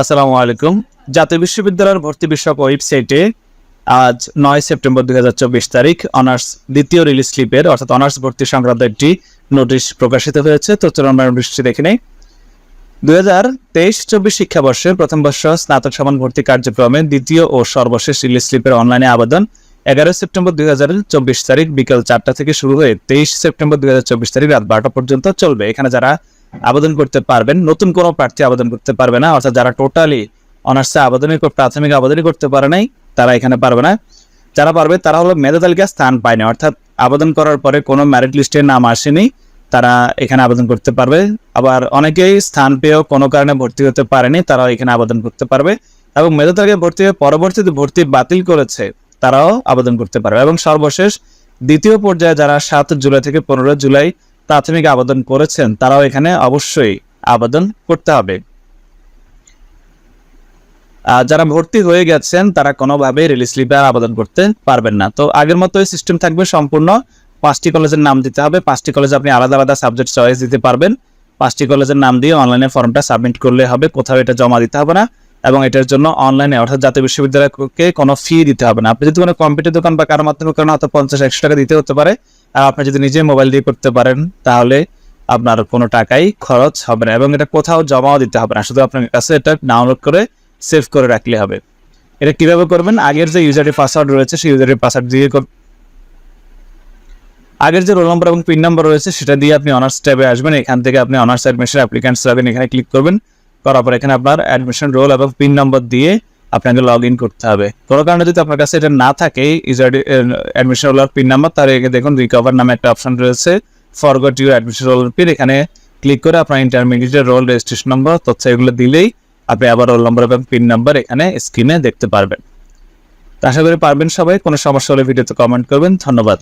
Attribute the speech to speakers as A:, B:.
A: আসসালামু আলাইকুম। জাতীয় বিশ্ববিদ্যালয়ের ভর্তি বিষয়ক ওয়েবসাইটে আজ নয় সেপ্টেম্বর দুই তারিখ অনার্স দ্বিতীয় রিলিজ স্লিপের, অর্থাৎ অনার্স ভর্তি সংক্রান্ত একটি নোটিশ প্রকাশিত হয়েছে। তো চলুন আমরা নোটিশটি দেখে নেই। দুই হাজার তেইশ চব্বিশ শিক্ষাবর্ষের প্রথম বর্ষ স্নাতক সমান ভর্তি কার্যক্রমে দ্বিতীয় ও সর্বশেষ রিলিজ স্লিপের অনলাইনে আবেদন এগারো সেপ্টেম্বর দুই হাজার চব্বিশ তারিখ বিকেল চারটা থেকে শুরু হয়ে তেইশ সেপ্টেম্বর দুই হাজার চব্বিশ তারিখ রাত বারোটা পর্যন্ত চলবে। এখানে যারা আবেদন করতে পারবেন। নতুন কোনো প্রার্থী আবেদন করতে পারবে না। অর্থাৎ যারা টোটালি অনার্সে আবেদনই প্রাথমিক আবেদনই করতে পারে নাই, তারা এখানে পারবে না। যারা পারবে, তারা হলো মেধা তালিকা স্থান পায়নি অর্থাৎ আবেদন করার পরে কোনো মেরিট লিস্টে নাম আসেনি, তারা এখানে আবেদন করতে পারবে। আবার অনেকেই স্থান পেয়েও কোনো কারণে ভর্তি হতে পারেনি, তারাও এখানে আবেদন করতে পারবে। এবং মেধা তালিকায় ভর্তি হয়ে পরবর্তীতে ভর্তি বাতিল করেছে, তারাও আবেদন করতে পারবে। এবং সর্বশেষ দ্বিতীয় পর্যায়ে যারা সাত জুলাই থেকে পনেরো জুলাই প্রাথমিক আবেদন করেছেন, তারাও এখানে অবশ্যই আবেদন করতে হবে। যারা ভর্তি হয়ে গেছেন, তারা কোনোভাবেই রিলিজ স্লিপে আর আবেদন করতে পারবেন না। তো আগের মতোই সিস্টেম থাকবে সম্পূর্ণ। পাঁচটি কলেজের নাম দিতে হবে। পাঁচটি কলেজে আপনি আলাদা আলাদা সাবজেক্ট চয়েস দিতে পারবেন। পাঁচটি কলেজের নাম দিয়ে অনলাইনে ফর্মটা সাবমিট করলে হবে। কোথাও এটা জমা দিতে হবে না। এবং এটার জন্য অনলাইনে অর্থাৎ জাতীয় বিশ্ববিদ্যালয়কে কোনো ফি দিতে হবে না। আপনি যদি কোনো কম্পিউটার দোকান বা কারোর মাধ্যমে করেন হয়তো পঞ্চাশ, একশো টাকা দিতে হতে পারে, আর আপনি যদি নিজে মোবাইল দিয়ে করতে পারেন, তাহলে আপনার কোনো টাকাই খরচ হবে না এবং এটা কোথাও জমাও দিতে হবে না। শুধু আপনার কাছে এটা ডাউনলোড করে সেভ করে রাখলে হবে। এটা কীভাবে করবেন? আগের যে ইউজারের পাসওয়ার্ড রয়েছে, সেই ইউজারের পাসওয়ার্ড দিয়ে কর- আগের যে রোল নম্বর এবং পিন নম্বর রয়েছে, সেটা দিয়ে আপনি অনার্স ট্যাবে আসবেন। এখান থেকে আপনি অনার্স অ্যাডমিশন অ্যাপ্লিক্যান্টস যাবেন এখানে ক্লিক করবেন। করার পর এখানে আপনার অ্যাডমিশন রোল এবং পিন নাম্বার দিয়ে আপনাকে লগ ইন করতে হবে। কোনো কারণে যদি আপনার কাছে এটা না থাকে অ্যাডমিশন রোল পিন নাম্বার তার আগে দেখুন রিকভার নামে একটা অপশন রয়েছে। Forgot your admission roll pin এখানে ক্লিক করে আপনার ইন্টারমিডিয়েট রোল রেজিস্ট্রেশন নম্বর তথ্য এগুলো দিলেই আপনি আবার রোল নম্বর এবং পিন নাম্বার এখানে স্ক্রিনে দেখতে পারবেন। আশা করি পারবেন সবাই, কোনো সমস্যা হলে ভিডিওতে কমেন্ট করবেন। ধন্যবাদ।